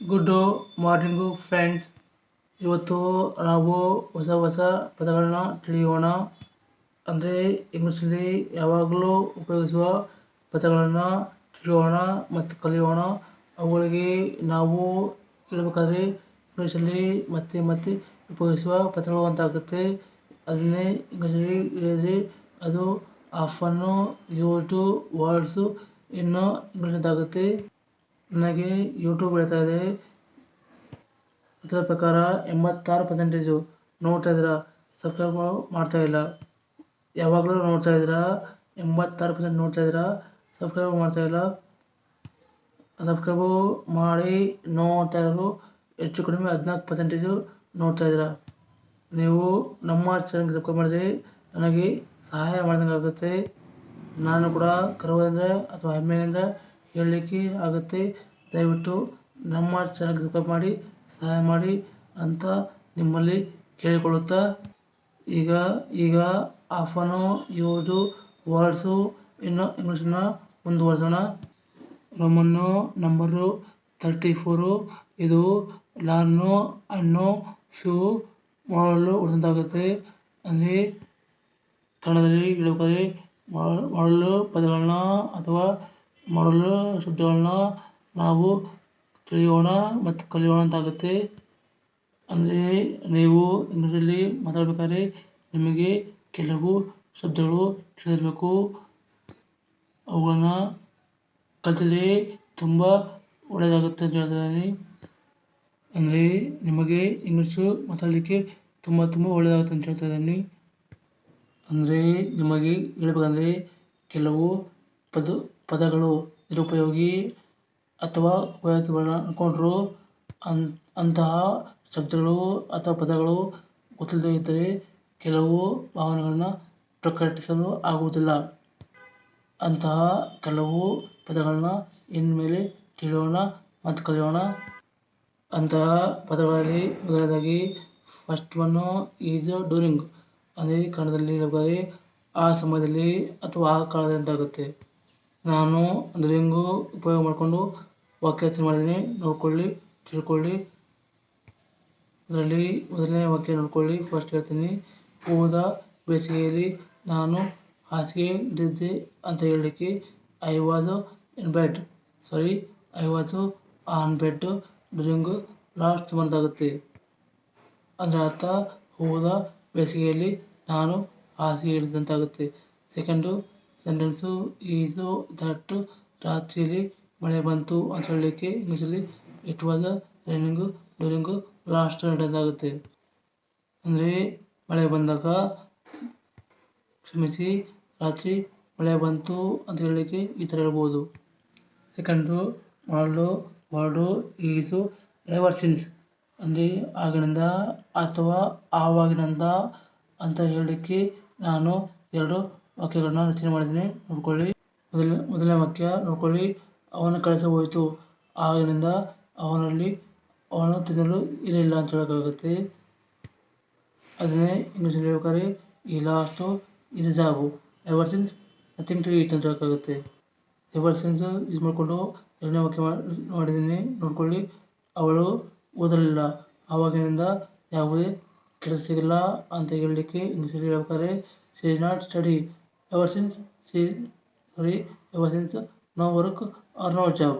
Good morning, friends, ಇವತ್ತು ನಾವು ಹೊಸ ಹೊಸ ಪದಗಳನ್ನ ತಿಳಿಯೋಣ. ಅಂದರೆ ಇಂಗ್ಲೀಷಲ್ಲಿ ಯಾವಾಗಲೂ ಉಪಯೋಗಿಸುವ ಪದಗಳನ್ನು ತಿಳಿಯೋಣ ಮತ್ತು ಕಲಿಯೋಣ. ಅವುಗಳಿಗೆ ನಾವು ಹೇಳಬೇಕಾದ್ರೆ ಇಂಗ್ಲೀಷಲ್ಲಿ ಮತ್ತೆ ಮತ್ತೆ ಉಪಯೋಗಿಸುವ ಪದಗಳು ಅಂತಾಗುತ್ತೆ. ಅದನ್ನೇ ಇಂಗ್ಲೀಷಲ್ಲಿ ಹೇಳಿದರೆ ಅದು ಆಫನ್ನು ಯೂಸ್ಡು ವರ್ಡ್ಸು ಇನ್ನು ಇಂಗ್ಲೀಷದ್ದಾಗುತ್ತೆ ನನಗೆ ಯೂಟ್ಯೂಬ್ ಹೇಳ್ತಾ ಇದೆ. ಅದರ ಪ್ರಕಾರ ಎಂಬತ್ತಾರು ಪರ್ಸೆಂಟೇಜು ನೋಡ್ತಾ ಇದ್ದೀರಾ? ಸಬ್ಸ್ಕ್ರೈಬ್ ಮಾಡ್ತಾ ಇಲ್ಲ. ಯಾವಾಗಲೂ ನೋಡ್ತಾ ಇದ್ದೀರಾ? ಎಂಬತ್ತಾರು ಪರ್ಸೆಂಟ್ ನೋಡ್ತಾ ಇದ್ದೀರಾ? ಸಬ್ಸ್ಕ್ರೈಬ್ ಮಾಡ್ತಾ ಇಲ್ಲ. ಸಬ್ಸ್ಕ್ರೈಬು ಮಾಡಿ ನೋಡ್ತಾ ಇರೋರು ಹೆಚ್ಚು ಕಡಿಮೆ ಹದಿನಾಲ್ಕು ಪರ್ಸೆಂಟೇಜು ನೋಡ್ತಾ ಇದ್ದೀರಾ? ನೀವು ನಮ್ಮ ಚಾನಲ್ಗೆ ಸಬ್ಸ್ಕ್ರೈಬ್ ಮಾಡಿದ್ರೆ ನನಗೆ ಸಹಾಯ ಮಾಡಿದಂಗೆ ಆಗುತ್ತೆ ನಾನು ಕೂಡ ಗರ್ವದಿಂದ ಅಥವಾ ಹೆಮ್ಮೆಯಿಂದ ಹೇಳಲಿಕ್ಕೆ ಆಗುತ್ತೆ. ದಯವಿಟ್ಟು ನಮ್ಮ ಚಾನಲ್ಗೆ ಸಬ್ಸ್ಕ್ರೈಬ್ ಮಾಡಿ, ಸಹಾಯ ಮಾಡಿ ಅಂತ ನಿಮ್ಮಲ್ಲಿ ಕೇಳಿಕೊಳ್ಳುತ್ತಾ. ಈಗ ಈಗ ಆಫನು ಯೂಸು ವರ್ಡ್ಸು ಇನ್ನು ಇಂಗ್ಲೀಷನ್ನ ಮುಂದುವರಿಸೋಣ. ರೋಮನ್ನು ನಂಬರು ತರ್ಟಿ ಫೋರು ಇದು ಲಾನು ಹಣ್ಣು ಶೂ ಮಾಡಲು ಉಳಿದಂತಾಗುತ್ತೆ. ಅಲ್ಲಿ ಕನ್ನಡದಲ್ಲಿ ಹೇಳ್ಬೇಕಾದ್ರೆ ಮಾಡಲು ಪದಗಳನ್ನ ಅಥವಾ ಮಾಡಲು ಶಬ್ದಗಳನ್ನ ನಾವು ತಿಳಿಯೋಣ ಮತ್ತು ಕಲಿಯೋಣ ಅಂತಾಗುತ್ತೆ. ಅಂದರೆ ನೀವು ಇಂಗ್ಲೀಷಲ್ಲಿ ಮಾತಾಡಬೇಕಾದ್ರೆ ನಿಮಗೆ ಕೆಲವು ಶಬ್ದಗಳು ತಿಳಿದಿರಬೇಕು. ಅವುಗಳನ್ನ ಕಲಿತಿದ್ರೆ ತುಂಬ ಒಳ್ಳೆಯದಾಗುತ್ತೆ ಅಂತ ಹೇಳ್ತಿದ್ದೀನಿ ಅಂದರೆ ನಿಮಗೆ ಇಂಗ್ಲೀಷು ಮಾತಾಡಲಿಕ್ಕೆ ತುಂಬ ತುಂಬ ಒಳ್ಳೆಯದಾಗುತ್ತೆ ಅಂತ ಹೇಳ್ತಾ ಇದ್ದೀನಿ ಅಂದರೆ ನಿಮಗೆ ಹೇಳ್ಬೇಕಂದ್ರೆ ಕೆಲವು ಪದ ಪದಗಳು ನಿರುಪಯೋಗಿ ಅಥವಾ ಅನ್, ಅಂತಹ ಶಬ್ದಗಳು ಅಥವಾ ಪದಗಳು ಗೊತ್ತಿಲ್ಲದೇ ಇದ್ದರೆ ಕೆಲವು ಭಾವನೆಗಳನ್ನ ಪ್ರಕಟಿಸಲು ಆಗುವುದಿಲ್ಲ. ಅಂತಹ ಕೆಲವು ಪದಗಳನ್ನ ಇನ್ಮೇಲೆ ಕೇಳೋಣ ಮತ್ತು ಕಲಿಯೋಣ. ಅಂತಹ ಪದಗಳಲ್ಲಿ ಮೊದಲನೇದಾಗಿ ಫಸ್ಟ್ ಒನ್ನು ಈಸ್ ಡೂರಿಂಗ್ ಅಂದರೆ ಕನ್ನಡದಲ್ಲಿ ಆ ಸಮಯದಲ್ಲಿ ಅಥವಾ ಆ ಕಾಲದಲ್ಲಿ ಅಂತಾಗುತ್ತೆ ನಾನು ಡ್ಯೂರಿಂಗು ಉಪಯೋಗ ಮಾಡಿಕೊಂಡು ವಾಕ್ಯ ರಚನೆ ಮಾಡಿದ್ದೀನಿ. ನೋಡ್ಕೊಳ್ಳಿ, ತಿಳ್ಕೊಳ್ಳಿ. ಅದರಲ್ಲಿ ಮೊದಲನೇ ವಾಕ್ಯ ನೋಡ್ಕೊಳ್ಳಿ ಫಸ್ಟ್ ಹೇಳ್ತೀನಿ. ಹೋದ ಬೇಸಿಗೆಯಲ್ಲಿ ನಾನು ಹಾಸಿಗೆ ಹಿಡಿದಿದ್ದೆ ಅಂತ ಹೇಳಲಿಕ್ಕೆ I was in bed sorry I was on bed during last month ಆಗುತ್ತೆ. ಅದರ ಅರ್ಥ ಹೋದ ಬೇಸಿಗೆಯಲ್ಲಿ ನಾನು ಹಾಸಿಗೆ ಹಿಡಿದಂತಾಗುತ್ತೆ. ಸೆಕೆಂಡು ಸೆಂಟೆನ್ಸು ಈಸು ದಟ್ ರಾತ್ರಿಲಿ ಮಳೆ ಬಂತು ಅಂತ ಹೇಳಲಿಕ್ಕೆ ಇಂಗ್ಲೀಷಲ್ಲಿ it was raining during last night ಅಂದರೆ ಮಳೆ ಬಂದಾಗ ಕ್ಷಮಿಸಿ, ರಾತ್ರಿ ಮಳೆ ಬಂತು ಅಂತ ಹೇಳಲಿಕ್ಕೆ ಈ ಥರ ಹೇಳ್ಬೋದು. ಸೆಕೆಂಡು, ಮಾಡಲು ವರ್ಡು ಈಸು ಎವರ್ ಸಿನ್ಸ್ ಅಂದರೆ ಆಗಿನಿಂದ ಅಥವಾ ಆವಾಗಿನಿಂದ ಅಂತ ಹೇಳಲಿಕ್ಕೆ ನಾನು ಎರಡು ವಾಕ್ಯಗಳನ್ನ ರಚನೆ ಮಾಡಿದ್ದೀನಿ. ನೋಡ್ಕೊಳ್ಳಿ. ಮೊದಲ, ಮೊದಲನೇ ವಾಕ್ಯ, ನೋಡ್ಕೊಳ್ಳಿ. ಅವನ ಕಳಿಸ ಹೋಯಿತು. ಆಗಿನಿಂದ ಅವನಲ್ಲಿ ಅವನು ತಿನ್ನಲು ಇರಲಿಲ್ಲ ಅಂತ ಹೇಳೋಕ್ಕಾಗುತ್ತೆ. ಅದನ್ನೇ ಇಂಗ್ಲೀಷ್ ಹೇಳ್ಬೇಕಾದ್ರೆ, ಈ ಲಾಸ್ಟು ಇದು job ever since nothing to eat ಅಂತ ಹೇಳೋಕ್ಕಾಗುತ್ತೆ. ಎವರ್ ಸಿನ್ಸ್ ಯೂಸ್ ಮಾಡಿಕೊಂಡು ಎರಡನೇ ವಾಕ್ಯ ಮಾಡಿದ್ದೀನಿ. ನೋಡ್ಕೊಳ್ಳಿ. ಅವಳು ಓದಲಿಲ್ಲ. ಆವಾಗಿನಿಂದ ಯಾವುದೇ ಕೆಲಸ ಸಿಗಲ್ಲ ಅಂತ ಹೇಳಲಿಕ್ಕೆ ಇಂಗ್ಲೀಷಲ್ಲಿ ಹೇಳ್ಬೇಕಾದ್ರೆ she not study sorry ever since no work or no job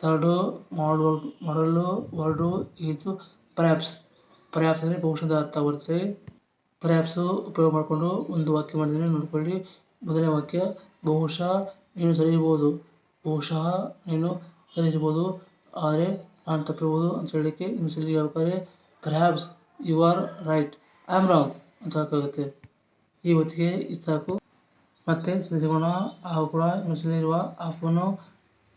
third ಮಾಡಲು ಮಾಡಲು ವರ್ಡು ಈಸು ಪರ್ಯಾಪ್ಸ್ ಪರ್ಯಾಪ್ಸ್ ಅಂದರೆ ಬಹುಶಃ ಅರ್ಥ ಬರುತ್ತೆ ಪರ್ಯಾಪ್ಸು ಉಪಯೋಗ ಮಾಡಿಕೊಂಡು ಒಂದು ವಾಕ್ಯ ಮಾಡಿದ್ರೆ ನೋಡ್ಕೊಳ್ಳಿ. ಮೊದಲನೇ ವಾಕ್ಯ, ಬಹುಶಃ ನೀನು ಸರಿ ಇರ್ಬೋದು ಬಹುಶಃ ನೀನು ಸರಿ ಇರ್ಬೋದು ಆದರೆ ನಾನು ತಪ್ಪಿರ್ಬೋದು ಅಂತ ಹೇಳಲಿಕ್ಕೆ ಇಂಗ್ಲೀಷಲ್ಲಿ ಹೇಳ್ಬೇಕಾದ್ರೆ perhaps you are right I am wrong ಅಂತ ಹೇಳೋಕ್ಕಾಗುತ್ತೆ ಈ ಹೊತ್ತಿಗೆ ಇದು ಸಾಕು. ಮತ್ತೆ ಸಿಗೋಣ ಹಾಗೂ ಕೂಡ ಇಂಗ್ಲೀಷಲ್ಲಿರುವ ಆಫನ್ನು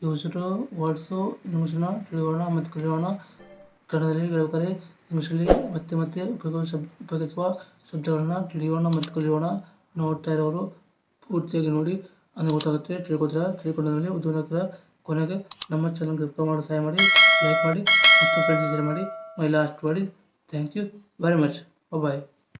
ಯೂಸಿಟು ವರ್ಡ್ಸು ಇಂಗ್ಲೀಷನ್ನ ತಿಳಿಯೋಣ ಮತ್ತು ಕಲಿಯೋಣ. ಕನ್ನಡದಲ್ಲಿ ಇಂಗ್ಲೀಷಲ್ಲಿ ಮತ್ತೆ ಮತ್ತೆ ಉಪಯೋಗ ಶಬ್ ಉಪಯೋಗಿಸುವ ಶಬ್ದಗಳನ್ನು ತಿಳಿಯೋಣ ಮತ್ತು ಕಲಿಯೋಣ ನೋಡ್ತಾ ಇರೋರು ಪೂರ್ತಿಯಾಗಿ ನೋಡಿ ಅಂದರೆ ಗೊತ್ತಾಗುತ್ತೆ ತಿಳ್ಕೊತೀರಾ ತಿಳ್ಕೊಂಡ ಕೊನೆಗೆ ನಮ್ಮ ಚಾನಲ್ ಸಬ್ಸ್ಕ್ರೈಬ್ ಮಾಡೋ ಸಹಾಯ ಮಾಡಿ ಲೈಕ್ ಮಾಡಿ ಮತ್ತು ಫ್ರೆಂಡ್ಸ್ ಶೇರ್ ಮಾಡಿ. My last word is thank you very much bye